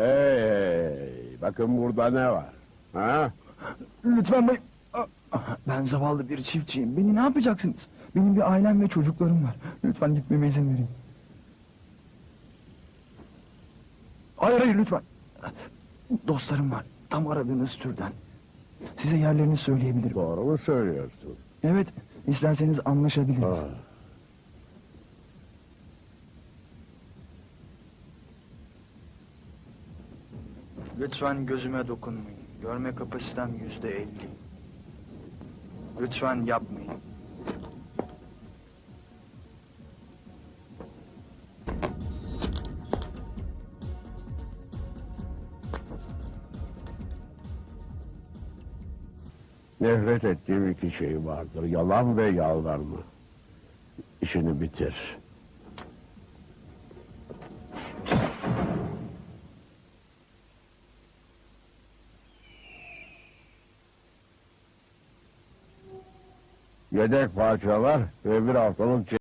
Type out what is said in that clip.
Hey hey, bakın burada ne var? Ha? Lütfen bey. Ben zavallı bir çiftçiyim. Beni ne yapacaksınız? Benim bir ailem ve çocuklarım var. Lütfen gitmeme izin verin. Hayır hayır lütfen. Dostlarım var. Tam aradığınız türden. Size yerlerini söyleyebilirim. Doğru mu söylüyorsun? Evet, isterseniz anlaşabiliriz. Ah. Lütfen gözüme dokunmayın. Görme kapasitem yüzde elli. Lütfen yapmayın. Nefret ettiğim iki şey vardır. Yalan ve yalvarma. İşini bitir. Yedek parçalar ve bir haftalık